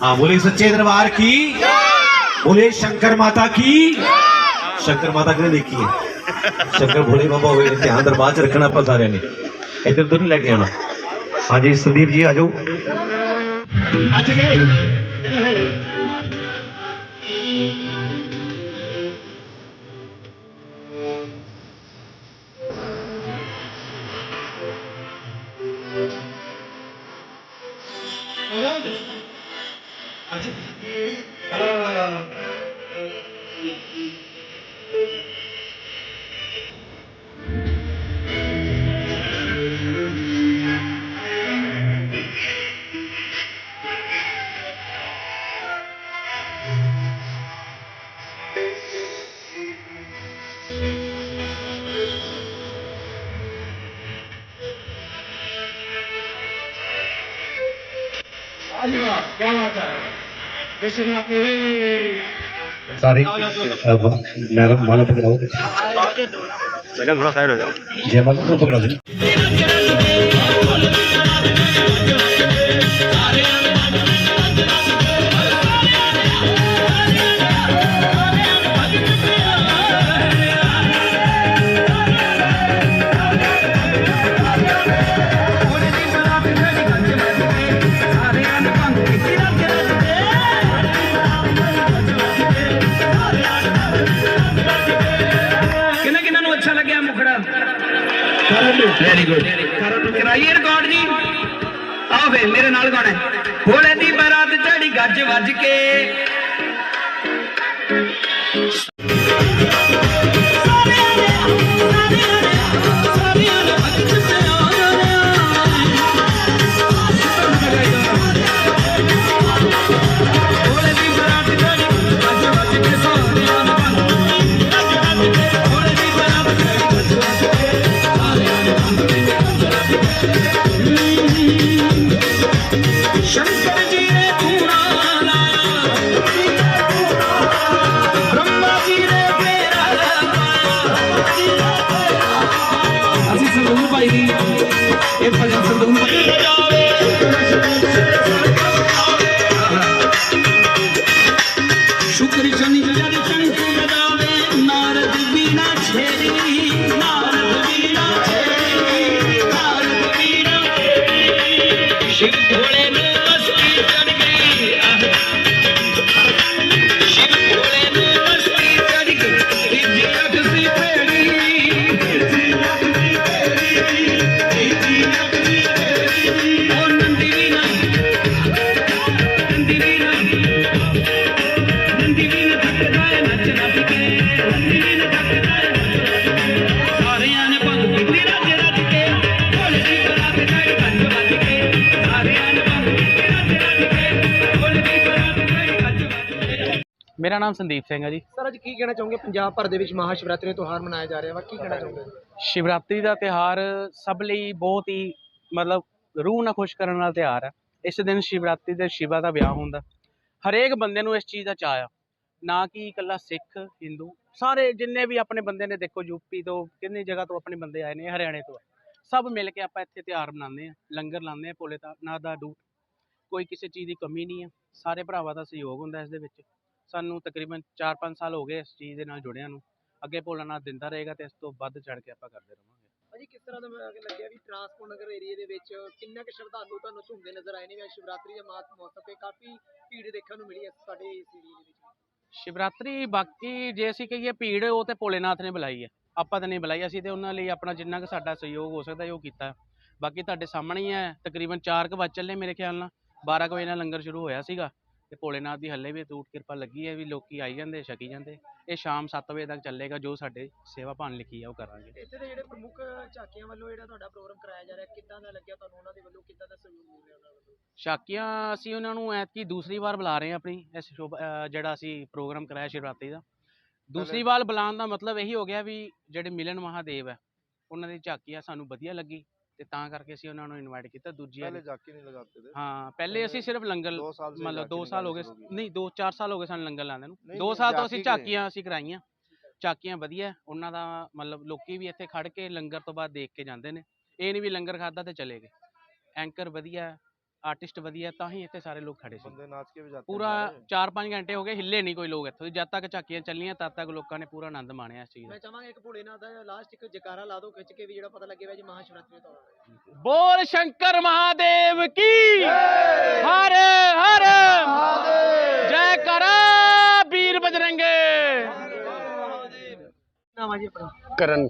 हाँ बोले सच्चे दरबार की बोले शंकर माता की शंकर माता ਕਿਹਨੇ ਦੇਖੀ ਹੈ ਸ਼ੰਕਰ ਭੋਲੇ ਬਾਬਾ ਹੋਏ ਨੇ ਧਿਆਨ ਦਰਬਾਰ ਚ ਰੱਖਣਾ ਆਪਾਂ ਸਾਰਿਆਂ ਨੇ ਇੱਧਰ ਤੋਂ ਨਹੀਂ ਲੈ ਕੇ ਆਉਣਾ ਹਾਂਜੀ ਸੰਦੀਪ ਜੀ ਆ ਜਾਓ सारे मैडम 거지? 아니야, 야마자. సారీ మేడం మన జయమాల ਮੁਖੜਾ ਵੈਰੀ ਗੁੱਡ ਕਰਾਈਏ ਰਿਕਾਰਡ ਜੀ। ਆਓ ਫੇ ਮੇਰੇ ਨਾਲ ਗਾਣਾ ਹੈ। ਭੋਲੇ ਦੀ ਬਰਾਤ ਚੜੀ ਗੱਜ ਵੱਜ ਕੇ। ਮੇਰਾ ਨਾਮ ਸੰਦੀਪ ਸਿੰਘ ਹੈ ਜੀ। ਸਰ ਅੱਜ ਕੀ ਕਹਿਣਾ ਚਾਹੋਗੇ? ਪੰਜਾਬ ਭਰ ਦੇ ਵਿੱਚ ਮਹਾ ਸ਼ਿਵਰਾਤਰੀ ਦਾ ਤਿਉਹਾਰ ਮਨਾਇਆ ਜਾ ਰਿਹਾ ਵਾ। ਕੀ ਕਹਿਣਾ ਚਾਹੋਗੇ? ਸ਼ਿਵਰਾਤਰੀ ਦਾ ਤਿਹਾਰ ਸਭ ਲਈ ਬਹੁਤ ਹੀ ਮਤਲਬ ਰੂਹ ਨਾਲ ਖੁਸ਼ ਕਰਨ ਵਾਲਾ ਤਿਹਾਰ ਹੈ। ਇਸ ਦਿਨ ਸ਼ਿਵਰਾਤਰੀ ਤੇ ਸ਼ਿਵਾ ਦਾ ਵਿਆਹ ਹੁੰਦਾ। ਹਰੇਕ ਬੰਦੇ ਨੂੰ ਇਸ ਚੀਜ਼ ਦਾ ਚਾਅ ਆ। ਨਾ ਕਿ ਇਕੱਲਾ ਸਿੱਖ ਹਿੰਦੂ ਸਾਰੇ ਜਿੰਨੇ ਵੀ ਆਪਣੇ ਬੰਦੇ ਨੇ ਦੇਖੋ ਯੂਪੀ ਤੋਂ ਕਿੰਨੀ ਜਗ੍ਹਾ ਤੋਂ ਆਪਣੇ ਬੰਦੇ ਆਏ ਨੇ ਹਰਿਆਣੇ ਤੋਂ ਸਭ ਮਿਲ ਕੇ ਆਪਾਂ ਇੱਥੇ ਤਿਉਹਾਰ ਮਨਾਉਂਦੇ ਆ ਲੰਗਰ ਲਾਉਂਦੇ ਆ ਭੋਲੇ ਦਾ ਨਾਥ ਦਾ ਡੂਟ ਕੋਈ ਕਿਸੇ ਚੀਜ਼ ਦੀ ਕਮੀ ਨਹੀਂ ਹੈ ਸਾਰੇ ਭਰਾਵਾਂ ਦਾ ਸਹਿਯੋਗ ਹੁੰਦਾ ਇਸ ਦੇ ਵਿੱਚ। ਸਾਨੂੰ ਤਕਰੀਬਨ 4-5 ਸਾਲ ਹੋ ਗਏ ਇਸ ਚੀਜ਼ ਦੇ ਨਾਲ ਜੁੜਿਆਂ ਨੂੰ। ਅੱਗੇ ਭੋਲਾਨਾਥ ਦਿੰਦਾ ਰਹੇਗਾ ਤੇ ਇਸ ਤੋਂ ਵੱਧ ਚੜ ਕੇ ਆਪਾਂ ਕਰਦੇ ਰਹਾਂਗੇ ਭਾਜੀ ਕਿਸ ਤਰ੍ਹਾਂ ਦਾ ਲੱਗਿਆ ਵੀ ਟਰਾਂਸਪੋਰਟ ਨਗਰ ਏਰੀਆ ਦੇ ਵਿੱਚ ਕਿੰਨਾ ਕੁ ਸ਼ਰਧਾਲੂ ਤੁਹਾਨੂੰ ਝੁੰਮਦੇ ਨਜ਼ਰ ਆਏ ਨੇ? ਵੀ ਅੱਜ ਸ਼ਿਵਰਾਤਰੀ ਦੇ ਮਾਤ ਮੌਕੇ ਤੇ ਕਾਫੀ ਭੀੜ ਦੇਖਣ ਨੂੰ ਮਿਲੀ ਹੈ ਸਾਡੇ ਇਸ ਏਰੀਏ ਦੇ ਵਿੱਚ। ਸ਼ਿਵਰਾਤਰੀ ਬਾਕੀ ਜੇ ਅਸੀਂ ਕਹੀਏ ਭੀੜ ਉਹ ਤੇ ਭੋਲੇਨਾਥ ਨੇ ਬੁਲਾਈ ਹੈ ਆਪਾਂ ਤਾਂ ਨਹੀਂ ਬੁਲਾਈ ਅਸੀਂ ਤੇ ਉਹਨਾਂ ਲਈ ਆਪਣਾ ਜਿੰਨਾ ਕੁ ਸਾਡਾ ਸਹਿਯੋਗ ਹੋ ਸਕਦਾ ਉਹ ਕੀਤਾ। ਬਾਕੀ ਤੁਹਾਡੇ ਸਾਹਮਣੇ ਹੀ ਹੈ ਤਕਰੀਬਨ 4 ਕੁ ਵਜੇ ਚੱਲੇ ਮੇਰੇ ਖਿਆਲ ਨਾਲ। 12 ਕੁ ਵਜੇ ਨਾਲ ਲੰਗਰ ਸ਼ੁਰੂ ਹੋਇਆ ਸੀਗਾ। ਤੇ ਭੋਲੇਨਾਥ ਦੀ ਹੱਲੇ ਵੀ ਟੂਟ ਕਿਰਪਾ ਲੱਗੀ ਹੈ ਵੀ ਲੋਕੀ ਆਈ ਜਾਂਦੇ ਛਕੀ ਜਾਂਦੇ। ਇਹ ਸ਼ਾਮ 7 ਵਜੇ ਤੱਕ ਚੱਲੇਗਾ ਜੋ ਸਾਡੇ ਸੇਵਾ ਭਾਨ ਲਿਖੀ ਹੈ ਉਹ ਕਰਾਂਗੇ। ਇੱਥੇ ਦੇ ਜਿਹੜੇ ਪ੍ਰਮੁੱਖ ਝਾਕੀਆਂ ਵੱਲੋਂ ਜਿਹੜਾ ਤੁਹਾਡਾ ਪ੍ਰੋਗਰਾਮ ਕਰਾਇਆ ਜਾ ਰਿਹਾ ਕਿੱਦਾਂ ਦਾ ਲੱਗਿਆ ਤੁਹਾਨੂੰ? ਉਹਨਾਂ ਦੇ ਵੱਲੋਂ ਕਿੱਦਾਂ ਦਾ ਸਹਿਯੋਗ ਮਿਲ ਰਿਹਾ ਉਹਨਾਂ ਵੱਲੋਂ? ਸ਼ਾਕੀਆਂ ਅਸੀਂ ਉਹਨਾਂ ਨੂੰ ਐਤਕੀ ਦੂਸਰੀ ਵਾਰ ਬੁਲਾ ਰਹੇ ਹਾਂ ਆਪਣੀ ਇਸ ਸ਼ੋਭ ਅਹ ਜਿਹੜਾ ਅਸੀਂ ਪ੍ਰੋਗਰਾਮ ਕਰਾਇਆ ਸ਼ਿਵਰਾਤਰੀ ਦਾ। ਦੂਸਰੀ ਵਾਰ ਬੁਲਾਉਣ ਦਾ ਮਤਲਬ ਇਹੀ ਹੋ ਗਿਆ ਵੀ ਜਿਹੜੇ ਮਿਲਨ ਮਹਾਦੇਵ ਹੈ ਉਹਨਾਂ ਦੀ ਝਾਕੀ ਆ ਸਾਨੂੰ ਵਧੀਆ ਲੱਗੀ। ਤੇ ਤਾਂ ਕਰਕੇ ਅਸੀਂ ਉਹਨਾਂ ਨੂੰ ਇਨਵਾਈਟ ਕੀਤਾ ਦੂਜੀ ਵਾਰੀ जाके नहीं लगाते थे ਹਾਂ ਪਹਿਲੇ ਅਸੀਂ ਸਿਰਫ ਲੰਗਰ दो साल से ਮਤਲਬ जाके 2 ਸਾਲ ਹੋ ਗਏ शुरू की। ਨਹੀਂ 2-4 ਸਾਲ ਹੋ ਗਏ ਸਾਨੂੰ ਲੰਗਰ ਲਾਉਂਦੇ ਨੂੰ ਨਹੀਂ, 2 ਨਹੀਂ, ਸਾਲ ਤੋਂ ਅਸੀਂ ਝਾਕੀ ਝਾਕੀਆਂ ਅਸੀਂ ਕਰਾਈਆਂ ਝਾਕੀਆਂ ਵਧੀਆ ਉਹਨਾਂ ਦਾ ਮਤਲਬ ਲੋਕੀ ਵੀ ਇੱਥੇ ਖੜ ਕੇ ਲੰਗਰ ਤੋਂ ਬਾਅਦ ਦੇਖ ਕੇ ਜਾਂਦੇ ਨੇ ਇਹ ਨਹੀਂ ਵੀ ਲੰਗਰ ਖਾਦਾ ਤੇ ਚਲੇ ਗਏ ਐਂਕਰ ਵਧੀਆ ਹੈ, ਆਰਟਿਸਟ ਵਧੀਆ ਤਾਂ ਹੀ ਇੱਥੇ ਸਾਰੇ ਲੋਕ ਖੜੇ ਸੀ। ਬੰਦੇ ਨਾਚ ਕੇ ਵੀ ਜਾਂਦੇ ਪੂਰਾ 4-5 ਘੰਟੇ ਹੋ ਗਏ ਹਿੱਲੇ ਨਹੀਂ ਕੋਈ ਲੋਕ ਇੱਥੋਂ। ਦੀ। ਜਦ ਤੱਕ ਝਾਕੀਆਂ ਚੱਲੀਆਂ ਤਦ ਤੱਕ ਲੋਕਾਂ ਨੇ ਪੂਰਾ ਆਨੰਦ ਮਾਣਿਆ ਇਸ ਚੀਜ਼ ਦਾ। ਮੈਂ ਚਾਹਾਂਗਾ ਇੱਕ ਭੋਲੇਨਾਥ ਦਾ ਲਾਸਟ ਇੱਕ ਜਕਾਰਾ ਲਾ ਦਿਓ ਖਿੱਚ ਕੇ ਵੀ ਜਿਹੜਾ ਪਤਾ ਲੱਗੇ ਵੀ ਅੱਜ ਮਹਾਸ਼ਿਵਰਾਤਰੀ ਦਾ ਤੌਰ ਹੈ ਬੋਲ ਸ਼ੰਕਰ ਮਹਾਦੇਵ ਕੀ? ਹਰ ਹਰ! ਜੈ ਕਰਾ ਵੀਰ ਬਜਰੰਗੇ! ਨਾਮ ਆ ਜੀ ਆਪਣਾ। ਕਰਨ।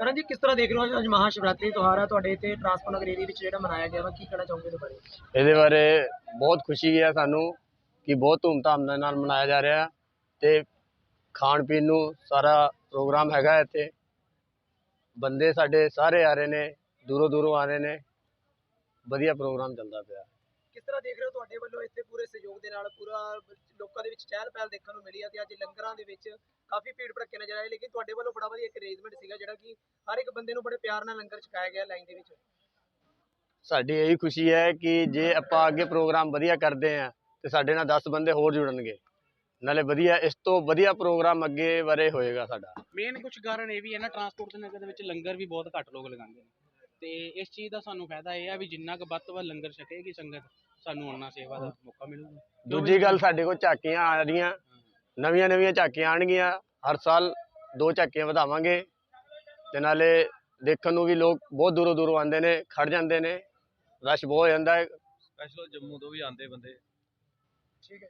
ਕਰਨ ਜੀ, ਕਿਸ ਤਰ੍ਹਾਂ ਦੇਖ ਰਹੇ ਹੋ ਅੱਜ? ਮਹਾਸ਼ਿਵਰਾਤਰੀ ਤਿਉਹਾਰ ਆ, ਤੁਹਾਡੇ ਇੱਥੇ ਟਰਾਂਸਪੋਰਟ ਨਗਰ ਏਰੀਆ ਵਿੱਚ ਜਿਹੜਾ ਮਨਾਇਆ ਗਿਆ ਵਾ, ਕੀ ਕਹਿਣਾ ਚਾਹੋਗੇ ਇਹਦੇ ਬਾਰੇ? ਇਹਦੇ ਬਾਰੇ ਬਹੁਤ ਖੁਸ਼ੀ ਹੈ ਸਾਨੂੰ ਕਿ ਬਹੁਤ ਧੂਮਧਾਮ ਦੇ ਨਾਲ ਮਨਾਇਆ ਜਾ ਰਿਹਾ ਤੇ ਖਾਣ ਪੀਣ ਨੂੰ ਸਾਰਾ ਪ੍ਰੋਗਰਾਮ ਹੈਗਾ ਇੱਥੇ। ਬੰਦੇ ਸਾਡੇ ਸਾਰੇ ਆ ਰਹੇ ਨੇ ਦੂਰੋਂ ਦੂਰੋਂ ਆ ਰਹੇ ਨੇ। ਵਧੀਆ ਪ੍ਰੋਗਰਾਮ ਚੱਲਦਾ ਪਿਆ। ਕਿਸ ਤਰ੍ਹਾਂ ਦੇਖ ਰਹੇ ਹੋ ਤੁਹਾਡੇ ਵੱਲੋਂ ਇੱਥੇ ਪੂਰੇ ਸਹਿਯੋਗ ਦੇ ਨਾਲ ਪੂਰਾ ਲੋਕਾਂ ਦੇ ਵਿੱਚ ਚਹਿਲ ਪਹਿਲ ਦੇਖਣ ਨੂੰ ਮਿਲੀ ਆ ਤੇ ਅੱਜ ਲੰਗਰਾਂ ਦੇ ਵਿੱਚ ਕਾਫੀ ਭੀੜ ਭੜੱਕੇ ਨਜ਼ਰ ਆਏ ਲੇਕਿਨ ਤੁਹਾਡੇ ਵੱਲੋਂ ਬੜਾ ਵਧੀਆ ਇੱਕ ਅਰੇਂਜਮੈਂਟ ਸੀਗਾ ਜਿਹੜਾ ਕਿ ਹਰ ਇੱਕ ਬੰਦੇ ਨੂੰ ਬੜੇ ਪਿਆਰ ਨਾਲ ਲੰਗਰ ਛਕਾਇਆ ਗਿਆ ਲਾਈਨ ਦੇ ਵਿੱਚ। ਸਾਡੀ ਇਹੀ ਖੁਸ਼ੀ ਹੈ ਕਿ ਜੇ ਆਪਾਂ ਅੱਗੇ ਪ੍ਰੋਗਰਾਮ ਵਧੀਆ ਕਰਦੇ ਹਾਂ ਤੇ ਸਾਡੇ ਨਾਲ 10 ਬੰਦੇ ਹੋਰ ਜੁੜਨਗੇ। ਨਾਲੇ ਵਧੀਆ ਇਸ ਤੋਂ ਵਧੀਆ ਪ੍ਰੋਗਰਾਮ ਅੱਗੇ ਬਾਰੇ ਹੋਏਗਾ ਸਾਡਾ। ਮੇਨ ਕੁਝ ਕਾਰਨ ਇਹ ਵੀ ਹੈ ਨਾ ਟਰਾਂਸਪੋਰਟ ਦੇ ਨਗਰ ਦੇ ਵਿੱਚ ਲੰਗਰ ਵੀ ਬਹੁਤ ਘੱਟ ਲੋਕ ਲਗਾਉਂਦੇ ਨੇ। ਤੇ ਇਸ ਚੀਜ਼ ਦਾ ਸਾਨੂੰ ਫਾਇਦਾ ਇਹ ਆ ਵੀ ਜਿੰਨਾ ਕੁ ਵੱਧ ਤੋਂ ਵੱਧ ਲੰਗਰ ਛਕੇਗੀ ਸੰਗਤ ਸਾਨੂੰ ਉਹਨਾਂ ਸੇਵਾ ਦਾ ਮੌਕਾ ਮਿਲੂਗਾ ਦੂਜੀ ਗੱਲ ਸਾਡੇ ਕੋਲ ਝਾਕੀਆਂ ਆ ਰਹੀਆਂ ਨਵੀਆਂ ਨਵੀਆਂ ਝਾਕੀਆਂ ਆਣਗੀਆਂ ਹਰ ਸਾਲ ਦੋ ਝਾਕੀਆਂ ਵਧਾਵਾਂਗੇ ਤੇ ਨਾਲੇ ਦੇਖਣ ਨੂੰ ਵੀ ਲੋਕ ਬਹੁਤ ਦੂਰੋਂ ਦੂਰੋਂ ਆਉਂਦੇ ਨੇ ਖੜ ਜਾਂਦੇ ਨੇ ਰਸ਼ ਬਹੁਤ ਹੋ ਜਾਂਦਾ ਹੈ। ਸਪੈਸ਼ਲ ਜੰਮੂ ਤੋਂ ਵੀ ਆਉਂਦੇ ਬੰਦੇ। ਠੀਕ ਹੈ